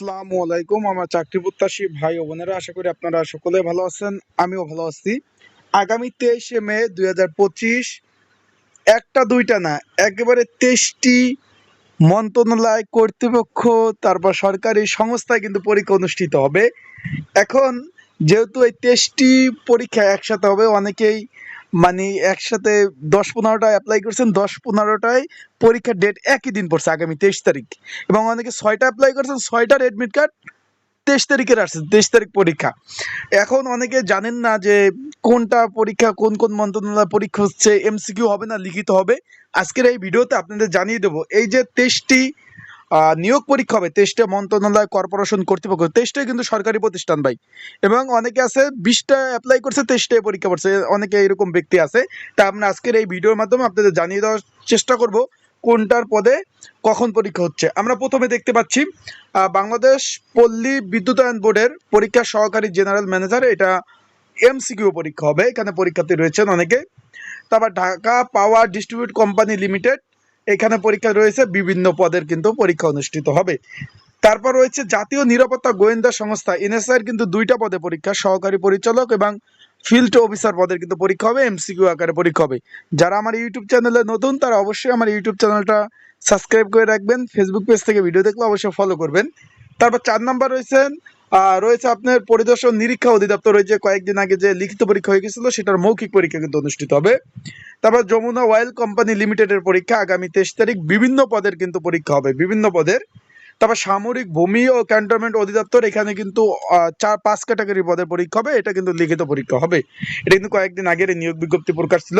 আসসালামু আলাইকুম, আমার চাকরি প্রত্যাশী ভাই ও বোনেরা, আশা করি আপনারা সকলে ভালো আছেন, আমিও ভালো আছি। আগামী তেইশে মে দুই হাজার পঁচিশ, একটা দুইটা না, একেবারে তেইশটি মন্ত্রণালয় কর্তৃপক্ষ, তারপর সরকারি সংস্থায় কিন্তু পরীক্ষা অনুষ্ঠিত হবে। এখন যেহেতু এই তেইশটি পরীক্ষা একসাথে হবে, অনেকেই মানে একসাথে দশ পনেরোটায় অ্যাপ্লাই করছেন, দশ পনেরোটায় পরীক্ষার ডেট একই দিন পড়ছে, আগামী তেইশ তারিখ। এবং অনেকে ছয়টা অ্যাপ্লাই করছেন ছয়টার অ্যাডমিট কার্ড তেইশ তারিখের আসছে, তেইশ তারিখ পরীক্ষা। এখন অনেকে জানেন না যে কোনটা পরীক্ষা, কোন কোন মন্ত্রণালয় পরীক্ষা হচ্ছে এমসিকিউ হবে না, লিখিত হবে। আজকের এই ভিডিওতে আপনাদের জানিয়ে দেবো, এই যে তেইশটি নিয়োগ পরীক্ষা হবে, তেইশটা মন্ত্রণালয় কর্পোরেশন কর্তৃপক্ষ, তেইশটাই কিন্তু সরকারি প্রতিষ্ঠান ভাই। এবং অনেকে আছে, বিশটা অ্যাপ্লাই করছে, তেইশটায় পরীক্ষা করছে অনেকে এরকম ব্যক্তি আছে। তা আমরা আজকের এই ভিডিওর মাধ্যমে আপনাদের জানিয়ে দেওয়ার চেষ্টা করব, কোনটার পদে কখন পরীক্ষা হচ্ছে। আমরা প্রথমে দেখতে পাচ্ছি বাংলাদেশ পল্লী বিদ্যুতায়ন বোর্ডের পরীক্ষা সহকারী জেনারেল ম্যানেজার, এটা এমসিকিউ পরীক্ষা হবে, এখানে পরীক্ষার্থী রয়েছেন অনেকে। তারপর Dhaka power distribute company limited এখানে পরীক্ষা রয়েছে, বিভিন্ন পদের কিন্তু পরীক্ষা অনুষ্ঠিত হবে। তারপর রয়েছে জাতীয় নিরাপত্তা গোয়েন্দা সংস্থা এনএসআই কিন্তু দুইটা পদে পরীক্ষা, সহকারী পরিচালক এবং ফিল্ড অফিসার পদের কিন্তু পরীক্ষা হবে এমসিকিউ আকারে পরীক্ষা হবে। যারা আমার ইউটিউব চ্যানেলে নতুন, তারা অবশ্যই আমার ইউটিউব চ্যানেলটা সাবস্ক্রাইব করে রাখবেন। ফেসবুক পেজ থেকে ভিডিও দেখলে অবশ্যই ফলো করবেন। তারপর চার নাম্বার রয়েছেন রয়েছে আপনার পরিদর্শন নিরীক্ষা অধিদপ্তর রয়েছে। কয়েকদিন আগে যে লিখিত পরীক্ষা হয়ে গেছিল, সেটার মৌখিক পরীক্ষা কিন্তু অনুষ্ঠিত হবে। তারপর যমুনা অয়েল কোম্পানি লিমিটেডের পরীক্ষা আগামী তেইশ তারিখ। বিভিন্ন পদের কিন্তু পরীক্ষা হবে, বিভিন্ন পদের। তারপর সামরিক ভূমি ও ক্যান্টনমেন্ট অধিদপ্তর এখানে কিন্তু চার পাঁচ ক্যাটাগরি পদের পরীক্ষা হবে। এটা কিন্তু লিখিত পরীক্ষা হবে। এটা কিন্তু কয়েকদিন আগের নিয়োগ বিজ্ঞপ্তি প্রকাশ ছিল।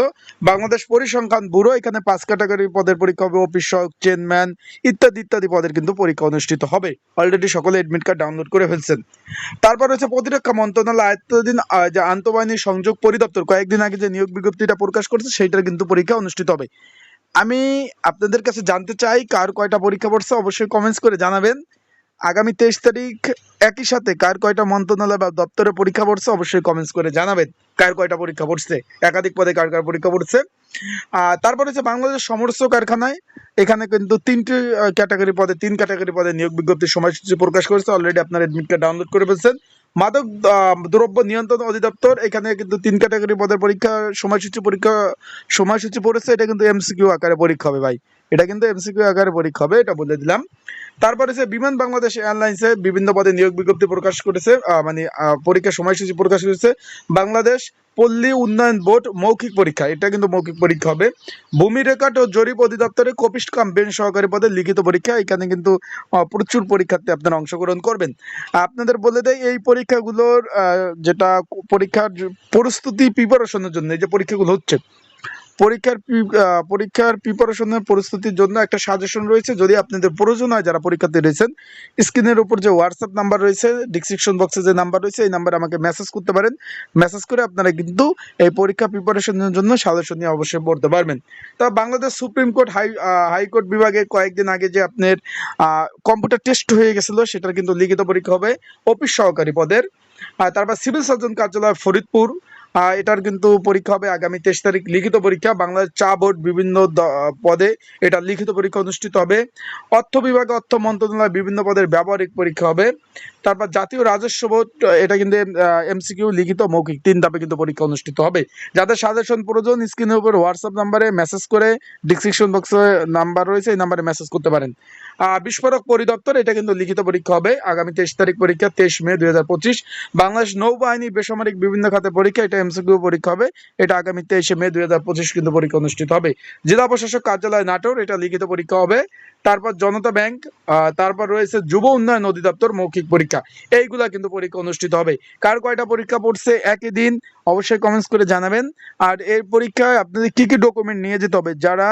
বাংলাদেশ পরিসংখ্যান ব্যুরো এখানে পাঁচ ক্যাটাগরি পদের পরীক্ষা হবে। অফিস সহায়ক চেয়ারম্যান ইত্যাদি ইত্যাদি পদের কিন্তু পরীক্ষা অনুষ্ঠিত হবে। অলরেডি সকলে এডমিট কার্ড ডাউনলোড করে ফেলছেন। তারপর হচ্ছে প্রতিরক্ষা মন্ত্রণালয় আহ, যে আন্তঃবাহিনী সংযোগ পরিদপ্তর কয়েকদিন আগে যে নিয়োগ বিজ্ঞপ্তিটা প্রকাশ করছে সেইটার কিন্তু পরীক্ষা অনুষ্ঠিত হবে। আমি আপনাদের কাছে জানতে চাই কার কয়টা পরীক্ষা পড়ছে অবশ্যই কমেন্টস করে জানাবেন। আগামী তেইশ তারিখ একই সাথে কার কয়টা মন্ত্রণালয় বা দপ্তরে পরীক্ষা পড়ছে অবশ্যই কমেন্টস করে জানাবেন কার কয়টা পরীক্ষা পড়ছে একাধিক পদে কার কার পরীক্ষা পড়ছে। আহ, তারপর হচ্ছে বাংলাদেশ সমরস্য কারখানায় এখানে কিন্তু তিনটি ক্যাটাগরি পদে তিন ক্যাটাগরি পদে নিয়োগ বিজ্ঞপ্তির সময়সূচি প্রকাশ করেছে অলরেডি আপনার এডমিট কার্ড ডাউনলোড করে ফেলছেন। মাদক দ্রব্য নিয়ন্ত্রণ অধিদপ্তর, এখানে কিন্তু তিন ক্যাটাগরি পদের পরীক্ষা সময়সূচি পরীক্ষা, সময়সূচি পড়েছে, এটা কিন্তু এমসিকিউ আকারে পরীক্ষা হবে ভাই। এটা কিন্তু এমসিকিউ আকারে পরীক্ষা হবে, এটা বলে দিলাম। তারপরে হচ্ছে বিমান বাংলাদেশ এয়ারলাইন্সে বিভিন্ন পদে নিয়োগ বিজ্ঞপ্তি প্রকাশ করেছে মানে পরীক্ষার সময়সূচি প্রকাশ করেছে, বাংলাদেশ পল্লী উন্নয়ন বোর্ড মৌখিক পরীক্ষা, এটা কিন্তু মৌখিক পরীক্ষা হবে। ভূমি রেকর্ড ও জরিপ অধিদপ্তরে কপিস্ট কাম বেঞ্চ সহকারী পদে লিখিত পরীক্ষা, এখানে কিন্তু প্রচুর পরীক্ষার্থী আপনারা অংশগ্রহণ করবেন। আপনাদের বলে দেয় এই পরীক্ষাগুলোর যেটা পরীক্ষার প্রস্তুতি প্রিপারেশনের জন্য, এই যে পরীক্ষাগুলো হচ্ছে পরীক্ষার পরীক্ষার প্রিপারেশনের প্রস্তুতির জন্য একটা সাজেশন রয়েছে। যদি আপনাদের প্রয়োজন হয়, যারা পরীক্ষার্থী রয়েছেন স্ক্রিনের উপর যে হোয়াটসঅ্যাপ নাম্বার রয়েছে ডিসক্রিপশন বক্সে যে নাম্বার রয়েছে, এই নাম্বারে আমাকে মেসেজ করতে পারেন। মেসেজ করে আপনারা কিন্তু এই পরীক্ষা প্রিপারেশনের জন্য সাজেশন নিয়ে অবশ্যই পড়তে পারবেন। তা Bangladesh supreme court high high court বিভাগে কয়েকদিন আগে যে আপনার কম্পিউটার টেস্ট হয়ে গেছিল, সেটার কিন্তু লিখিত পরীক্ষা হবে অফিস সহকারী পদের। তারপর সিভিল সার্জন কার্যালয় ফরিদপুর। এটার কিন্তু পরীক্ষা হবে আগামী তেইশ তারিখ। লিখিত পরীক্ষা বাংলাদেশ চা বোর্ড বিভিন্ন পদে এটা লিখিত পরীক্ষা অনুষ্ঠিত হবে। অর্থ বিভাগে, অর্থ মন্ত্রণালয় বিভিন্ন পদের ব্যবহারিক পরীক্ষা হবে। তারপর জাতীয় রাজস্ব বোর্ড, এটা কিন্তু এমসিকিউ লিখিত মৌখিক, তিন ধাপে কিন্তু পরীক্ষা অনুষ্ঠিত হবে। যাদের সাজেশন প্রয়োজন স্ক্রিনের উপর হোয়াটসঅ্যাপ নাম্বারে মেসেজ করে ডিসক্রিপশন বক্সে নাম্বার রয়েছে, এই নাম্বারে মেসেজ করতে পারেন। বিস্ফোরক পরিদপ্তর, এটা কিন্তু লিখিত পরীক্ষা হবে। আগামী তেইশ তারিখ পরীক্ষা, তেইশ মে দুই হাজার পঁচিশ। বাংলাদেশ নৌবাহিনী বেসামরিক বিভিন্ন খাতে পরীক্ষা, এটা এমসিকিউ পরীক্ষা হবে। এটা আগামী তেইশে মে দুই হাজার পঁচিশ কিন্তু পরীক্ষা অনুষ্ঠিত হবে। জেলা প্রশাসক কার্যালয় নাটোর, এটা লিখিত পরীক্ষা হবে। তারপর জনতা ব্যাংক তারপর রয়েছে যুব উন্নয়ন অধিদপ্তর মৌখিক পরীক্ষা। এইগুলা কিন্তু পরীক্ষা অনুষ্ঠিত হবে। কার কয়টা পরীক্ষা পড়ছে একই দিন, অবশ্যই কমেন্টস করে জানাবেন। আর এই পরীক্ষায় আপনাদের কি কি ডকুমেন্ট নিয়ে যেতে হবে? যারা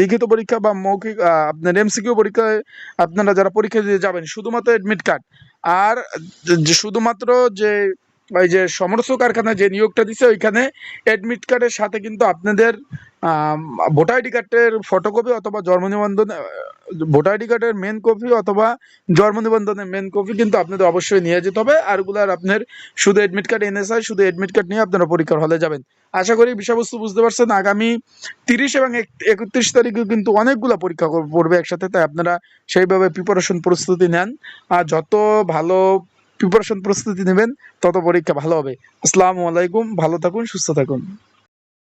লিখিত পরীক্ষা বা মৌখিক আপনার এমসিকিউ পরীক্ষায় আপনারা যারা পরীক্ষা দিতে যাবেন, শুধুমাত্র এডমিট কার্ড আর শুধুমাত্র যে ওই যে সমরস্য কারখানা যে নিয়োগটা দিছে, ওইখানে অ্যাডমিট কার্ডের সাথে কিন্তু আপনাদের ভোটার আইডি কার্ডের ফটোকপি অথবা জন্ম নিবন্ধন, ভোটার আইডি কার্ডের মেন কপি অথবা জন্ম নিবন্ধনের মেন কপি কিন্তু আপনাদের অবশ্যই নিয়ে যেতে হবে। আর ওগুলার আপনার শুধু অ্যাডমিট কার্ড এনএসআই শুধু অ্যাডমিট কার্ড নিয়ে আপনারা পরীক্ষার হলে যাবেন। আশা করি বিষয়বস্তু বুঝতে পারছেন, আগামী তিরিশ এবং একত্রিশ তারিখে কিন্তু অনেকগুলো পরীক্ষা পড়বে একসাথে, তাই আপনারা সেইভাবে প্রিপারেশন প্রস্তুতি নেন। আর যত ভালো প্রিপারেশন প্রস্তুতি নেবেন তত পরীক্ষা ভালো হবে। আসসালামু আলাইকুম ভালো থাকুন সুস্থ থাকুন।